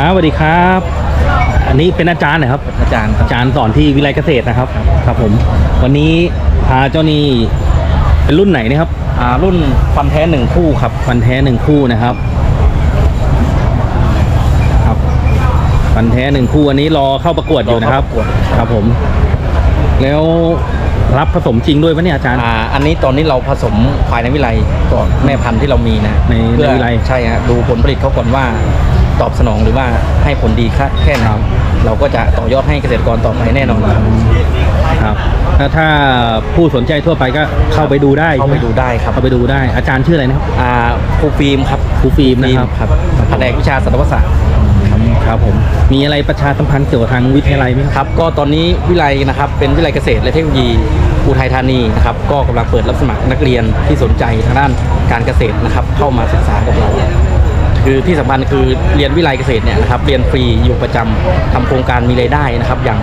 ครับสวัสดีครับ อันนี้เป็นอาจารย์เหรอครับ อาจารย์ครับอาจารย์สอนที่วิไลเกษตรนะครับ ครับผม วันนี้พาเจ้านี่เป็นรุ่นไหนนะครับ อ่า รุ่นฟันแท้หนึ่งคู่ครับ ฟันแท้หนึ่งคู่นะครับ ครับ ฟันแท้หนึ่งคู่อันนี้รอเข้าประกวดอยู่นะครับรอเข้าประกวดครับผม แล้วรับผสมจริงด้วยปะเนี่ยอาจารย์ อ่า อันนี้ตอนนี้เราผสมควายในวิไลก่อนแม่พันธุ์ที่เรามีนะในเพื่อในวิไลใช่ฮะดูผลผลิตเขาก่อนว่า ตอบสนองหรือว่าให้ผลดีแค่แค่ไหนเราก็จะต่อยอดให้เกษตรกรต่อไปแน่นอนครับครับถ้าถ้าผู้สนใจทั่วไปก็เข้าไปดูได้เข้าไปดูได้ครับเข้าไปดูได้อาจารย์ชื่ออะไรนะครับอ่าครูฟิล์มครับครูฟิล์มนะครับครับแผนกวิชาสัตวศาสตร์ครับผมมีอะไรประชาสัมพันธ์เกี่ยวกับทางวิทยาลัยไหมครับครับก็ตอนนี้วิไลนะครับเป็นวิไลเกษตรและเทคโนโลยีอุทัยธานีนะครับก็กำลังเปิดรับสมัครนักเรียนที่สนใจทางด้านการเกษตรนะครับเข้ามาศึกษากับเรา คือที่สำคัญคือเรียนวิไลเกษตรเนี่ยนะครับเรียนฟรีอยู่ประจำทำโครงการมีรายได้นะครับ อย่าง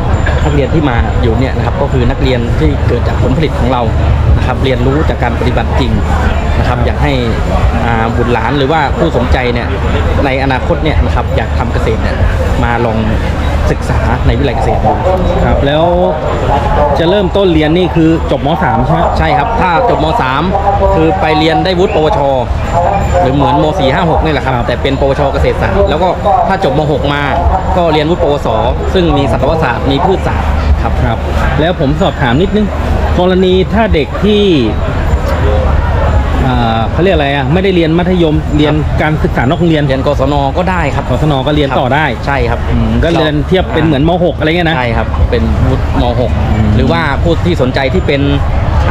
นักเรียนที่มาอยู่เนี่ยนะครับก็คือนักเรียนที่เกิดจากผลผลิตของเรานะครับเรียนรู้จากการปฏิบัติจริงนะครับอยากให้บุตรหลานหรือว่าผู้สนใจเนี่ยในอนาคตเนี่ยนะครับอยากทำเกษตรเนี่ย มาลองศึกษาในวิไลเกษตรดูครับ แล้วจะเริ่มต้นเรียนนี่คือจบม .3 ใช่ไหมใช่ครับ ถ้าจบม .3 คือไปเรียนได้วุฒิปวช หรือเหมือนม .4 5 6นี่แหละครับ แต่เป็นปวชเกษตรศาสตร์แล้วก็ถ้าจบม .6 มาก็เรียนวุฒิปวส ซึ่งมีสัตวศาสตร์มีพืชศาสตร์ครับครับ แล้วผมสอบถามนิดนึงกรณีถ้าเด็กที่ อ่าเขาเรียกอะไรอะไม่ได้เรียนมัธยมเรียนการศึกษานอกโรงเรียนเรียนกศนก็ได้ครับกศนก็เรียนต่อได้ใช่ครับอืมก็เรียนเทียบเป็นเหมือนม .6 อะไรเงี้ยนะ ใช่ครับ เป็นวุฒิมม .6 หรือว่าผู้ที่สนใจที่เป็น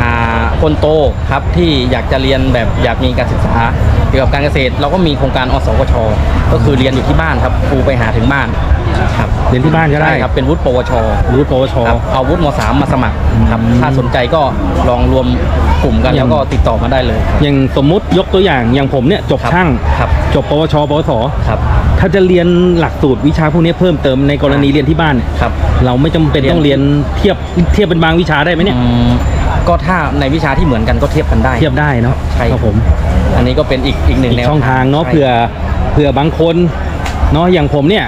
อ่าคนโตครับที่อยากจะเรียนแบบอยากมีการศึกษาเกี่ยวกับการเกษตร เราก็มีโครงการอสกชก็คือเรียนอยู่ที่บ้านครับครูไปหาถึงบ้านครับ เรียนที่บ้านก็ได้ ใช่ครับเป็นวุฒิปวชรู้ปวชครับเอาวุฒิมสามมาสมัครครับอืมถ้าสนใจก็ลองรวมกลุ่มกันอย่างแล้วก็ติดต่อมาได้เลยครับอย่างสมมุติยกตัวอย่างอย่างผมเนี่ยจบครับช่างครับจบปวชปวสครับถ้าจะเรียนหลักสูตรวิชาพวกนี้เพิ่มเติมในกรณีเรียนที่บ้านเนี่ยครับเราไม่จำเป็นเรียนต้องเรียนเทียบเทียบเป็นบางวิชาได้ไหมเนี่ยอืมก็ถ้าในวิชาที่เหมือนกันก็เทียบกันได้ เทียบได้เนาะใช่ครับผม อันนี้ก็เป็นอีกอีกหนึ่งอีแนกวช่องทางเนาะใช่เผื่อเผื่อบางคนเนาะอย่างผมเนี่ย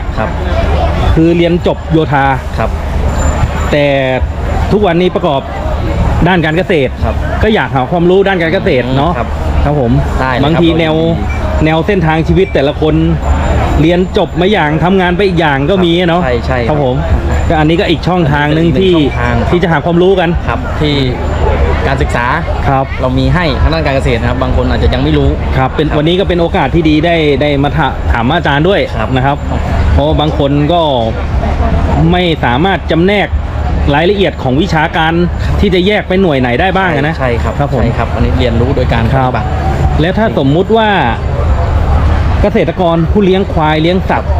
ครับคือเรียนจบโยธา ครับ แต่ทุกวันนี้ประกอบด้านการเกษตร ครับ ก็อยากหาความรู้ด้านการเกษตรเนาะครับครับผมได้เลยบางทีครับแนวแนวเส้นทางชีวิตแต่ละคนเรียนจบมาอย่างทำงานไปอีกอย่างก็มีเนาะใช่ใช่ครับผมก็อันนี้ก็อีกช่องทางหนึ่งเป็นอีที่กหนึ่งช่องทางครับ ที่จะหาความรู้กัน ครับที่ การศึกษาครับ เรามีให้ทางด้านการเกษตรนะครับบางคนอาจจะยังไม่รู้ ครับเป็นครับวันนี้ก็เป็นโอกาสที่ดีได้ได้มาถาถามอาจารย์ด้วยครับ นะครับ เพราะว่าบางคนก็ไม่สามารถจำแนกรายละเอียดของวิชาการที่จะแยกไปหน่วยไหนได้บ้างอะนะใช่ครับครับผมใช่ครับอันนี้เรียนรู้โดยการคปรับฏิบัติแล้วถ้าสมมุติว่าเกษตรกรผู้เลี้ยงควายเลี้ยงสัตว์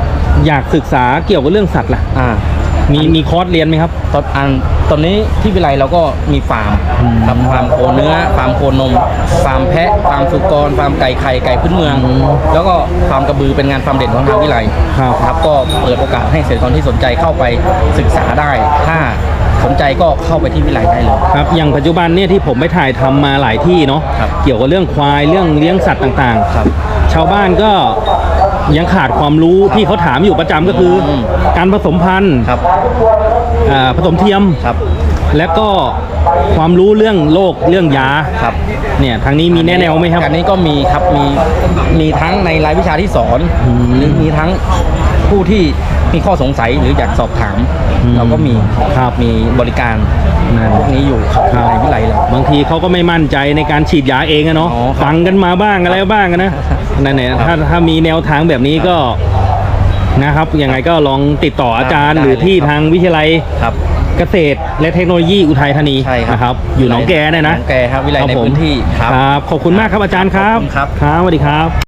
อยากศึกษาเกี่ยวกับเรื่องสัตว์ล่ะอ่า มีมีคอร์สเรียนไหมครับ ตอนอันตอนนี้ที่วิไลเราก็มีฟาร์มอืมครับฟาร์มโคเนื้อฟาร์มโคนมฟาร์มแพะฟาร์มสุกรฟาร์มไก่ไข่ไก่พื้นเมืองอืมแล้วก็ฟาร์มกระบือเป็นงานฟาร์มเด่นของทางวิไลครับครับก็เปิดโอกาสให้เกษตรกรที่สนใจเข้าไปศึกษาได้ถ้าสนใจก็เข้าไปที่วิไลได้เลยครับอย่างปัจจุบันเนี่ยที่ผมไปถ่ายทำมาหลายที่เนาะครับเกี่ยวกับเรื่องควายเรื่องเลี้ยงสัตว์ต่างๆครับชาวบ้านก็ ยังขาดความรู้ที่เขาถามอยู่ประจำก็คืออม การผสมพันธุ์ครับ อ่าผสมเทียม ครับ และก็ความรู้เรื่องโรคเรื่องยาครับ เนี่ยทางนี้มีแนะแนวไหมครับ อันนี้ก็มีครับมีมีทั้งในรายวิชาที่สอนอืมหรือมีทั้งผู้ที่ มีข้อสงสัยหรืออยากสอบถาม อืมเราก็มีครับมีบริการนั่น พวกนี้อยู่ครับครับในวิไลเรา บางทีเขาก็ไม่มั่นใจในการฉีดยาเองอะเนาะอ๋อครับฟังกันมาบ้างอะไรบ้างอะนะนั่นแหละครับถ้าถ้ามีแนวทางแบบนี้ก็นะครับยังไงก็ลองติดต่ออาจารย์ได้หรือที่เลยครับ ทางวิทยาลัยครับ เกษตร และเทคโนโลยีอุทัยธานีใช่ครับนะครับ อยู่หนองแกเนี่ยนะหนองแกครับวิไลในผมพื้นที่ครับครับขอบคุณมากครับอาจารย์ครับขอบคุณครับ ครับสวัสดีครับ